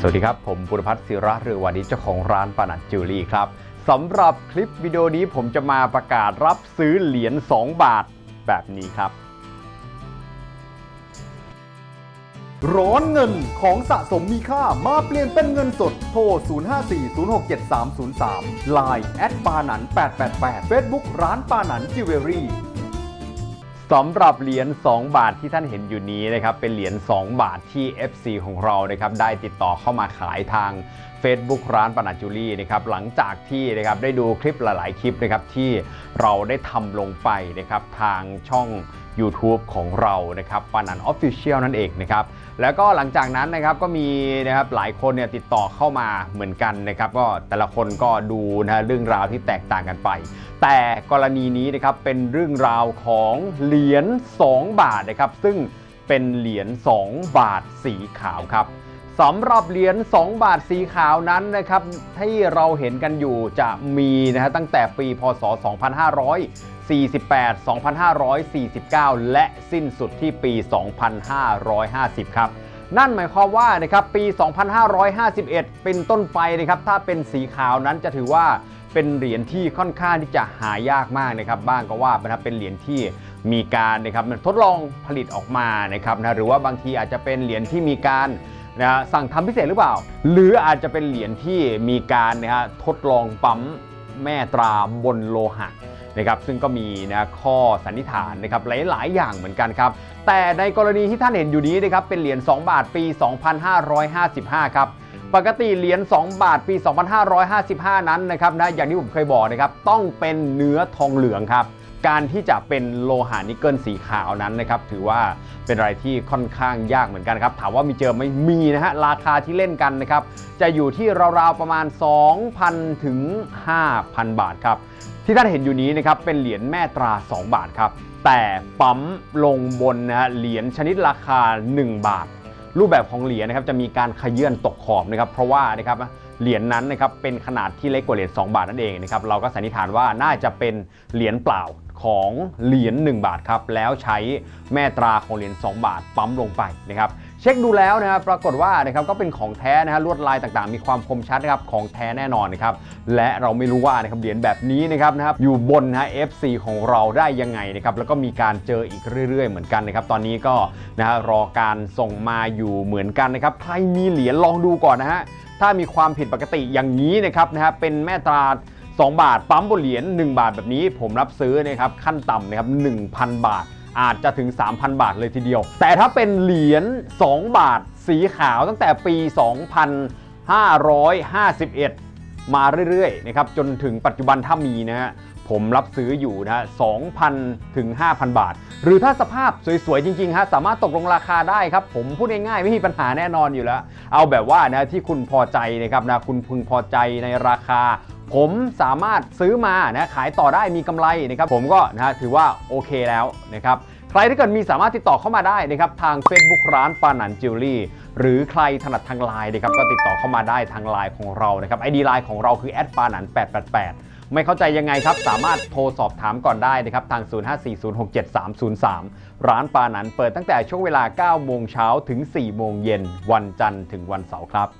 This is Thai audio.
สวัสดีครับ ผมบุรพัฒน์ศิระเรือวานิชเจ้าของร้านปานัดจิวเวลรี่ครับสำหรับคลิปวิดีโอนี้ผมจะมาประกาศรับซื้อเหรียญ2 บาทแบบนี้ครับ ร้อนเงินของสะสมมีค่ามาเปลี่ยนเป็นเงินสดโทร 0540673303 Line แอดปานัน888 Facebook ร้านปานันจิวเวลรี่ สำหรับเหรียญ2 บาทที่ท่านเห็นอยู่นี้นะครับเป็นเหรียญ2 บาทที่ FC ของเรานะครับได้ติดต่อเข้ามาขายทาง Facebook ร้านปนาจูลี่นะครับหลังจากที่นะครับได้ดูคลิปหลาย ๆ คลิปนะครับที่เราได้ทำลงไปนะครับทางช่อง YouTube ของเรานะครับปานันออฟฟิเชียลนั่นเองนะครับแล้วก็หลังจากนั้นนะครับก็มีนะครับหลายคนเนี่ยติดต่อเข้ามาเหมือนกันนะครับก็แต่ละคนก็ดูนะฮะเรื่องราวที่แตกต่างกันไป แต่กรณีนี้นะครับเป็นเรื่องราวของเหรียญ2 บาทนะครับซึ่งเป็นเหรียญ2บาทสีขาวครับ สำหรับเหรียญ 2 บาทสีขาวนั้นนะครับที่เราเห็นกันอยู่จะมีนะฮะตั้งแต่ปีพศ 2548 2549 และสิ้นสุดที่ปี 2550 ครับ นั่นหมายความว่านะครับปี 2551 เป็นต้นไปนะครับถ้าเป็นสีขาวนั้นจะถือว่าเป็นเหรียญที่ค่อนข้างที่จะหายากมากนะครับบ้างก็ว่านะครับเป็นเหรียญที่มีการนะครับทดลองผลิตออกมานะครับนะหรือว่าบางทีอาจจะเป็นเหรียญที่มีการ นะฮะสั่งทำพิเศษหรือเปล่า หรืออาจจะเป็นเหรียญที่มีการนะฮะทดลองปั๊มแม่ตราบนโลหะนะครับซึ่งก็มีนะข้อสันนิษฐานนะครับหลาย ๆ อย่างเหมือนกันครับ แต่ในกรณีที่ท่านเห็นอยู่นี้นะครับเป็นเหรียญ2บาทปี 2555 ครับปกติเหรียญ2บาทปี 2555 นั้นนะครับนะอย่างที่ผมเคยบอกนะครับต้องเป็นเนื้อทองเหลืองครับ การที่จะเป็นโลหะนิกเกิลสีขาวนั้นนะครับถือว่าเป็นอะไรที่ค่อนข้างยากเหมือนกันครับ ถามว่ามีเจอไหมมีนะฮะราคาที่เล่นกันนะครับจะอยู่ที่ราวๆประมาณ 2,000 ถึง 5,000 บาทครับที่ท่านเห็นอยู่นี้นะครับเป็นเหรียญแม่ตรา 2 บาทครับแต่ปั๊มลงบนนะฮะเหรียญชนิดราคา 1 บาท รูปแบบของเหรียญนะครับจะมีการขยื่นตกขอบนะครับเพราะว่านะครับ เหรียญนั้นนะครับเป็นขนาดที่เล็กกว่าเหรียญ2บาทนั่นเองนะครับเราก็สันนิษฐานว่าน่าจะเป็นเหรียญเปล่าของเหรียญ1บาทครับแล้วใช้แม่ตราของเหรียญ2บาทปั๊มลงไปนะครับ เช็คดูแล้วนะครับปรากฏว่านะครับก็เป็นของแท้นะฮะลวดลายต่างๆ มีความคมชัดนะครับของแท้แน่นอนนะครับและเราไม่รู้ว่านะครับเหรียญแบบนี้นะครับนะครับอยู่บนนะฮะ FC ของเราได้ยังไงนะครับแล้วก็มีการเจออีกเรื่อย ๆ เหมือนกันนะครับตอนนี้ก็นะฮะรอการส่งมาอยู่เหมือนกันนะครับใครมีเหรียญลองดูก่อนนะฮะถ้ามีความผิดปกติอย่างนี้นะครับนะฮะเป็นแม่ตรา2 บาท ปั๊มบนเหรียญ1บาทแบบนี้ผมรับซื้อนะครับขั้นต่ำนะครับ1,000 บาท อาจจะถึง 3,000 บาทเลยทีเดียว แต่ถ้าเป็นเหรียญ 2 บาทสีขาวตั้งแต่ปี 2551 มาเรื่อยๆนะครับจนถึงปัจจุบันถ้ามีนะฮะผมรับซื้ออยู่นะฮะ2,000 ถึง 5,000 บาท หรือถ้าสภาพสวยๆ จริงๆฮะสามารถตกลงราคาได้ครับ ผมพูดง่ายๆ ไม่มีปัญหาแน่นอนอยู่แล้ว เอาแบบว่านะที่คุณพอใจนะครับนะคุณพึงพอใจในราคา ผมสามารถซื้อมานะขายต่อได้มีกำไรนะครับผมก็นะฮะถือว่าโอเคแล้วนะครับใครที่เกิดมีสามารถติดต่อเข้ามาได้นะครับทาง Facebook ร้านปานันจิวเวลรี่ หรือใครถนัดทางไลน์นะครับก็ติดต่อเข้ามาได้ทางไลน์ของเรานะครับไอดีไลน์ของเราคือแอดปานัน888 ไม่เข้าใจยังไงครับ สามารถโทรสอบถามก่อนได้นะครับทาง 0540673303 ร้านปานันเปิดตั้งแต่ช่วงเวลา 9 โมงเช้าถึง 4 โมงเย็นวันจันทร์ถึงวันเสาร์ครับ